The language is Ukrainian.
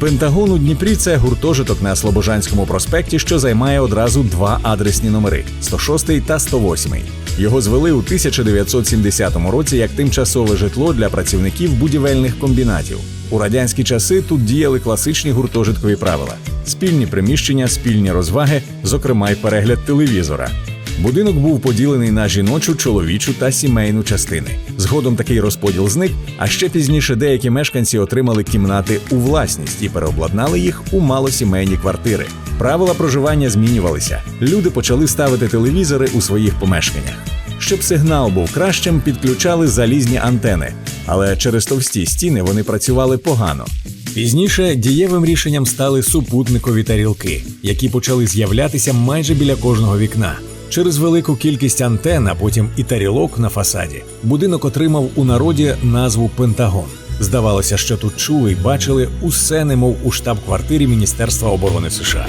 Пентагон у Дніпрі це гуртожиток на Слобожанському проспекті, що займає одразу два адресні номери 106 та 108. Його звели у 1970 році як тимчасове житло для працівників будівельних комбінатів. У радянські часи тут діяли класичні гуртожиткові правила: спільні приміщення, спільні розваги, зокрема й перегляд телевізора. Будинок був поділений на жіночу, чоловічу та сімейну частини. Згодом такий розподіл зник, а ще пізніше деякі мешканці отримали кімнати у власність і переобладнали їх у малосімейні квартири. Правила проживання змінювалися. Люди почали ставити телевізори у своїх помешканнях. Щоб сигнал був кращим, підключали залізні антени, але через товсті стіни вони працювали погано. Пізніше дієвим рішенням стали супутникові тарілки, які почали з'являтися майже біля кожного вікна. Через велику кількість антен, а потім і тарілок на фасаді, будинок отримав у народі назву Пентагон. Здавалося, що тут чули й бачили усе, немов у штаб-квартирі Міністерства оборони США.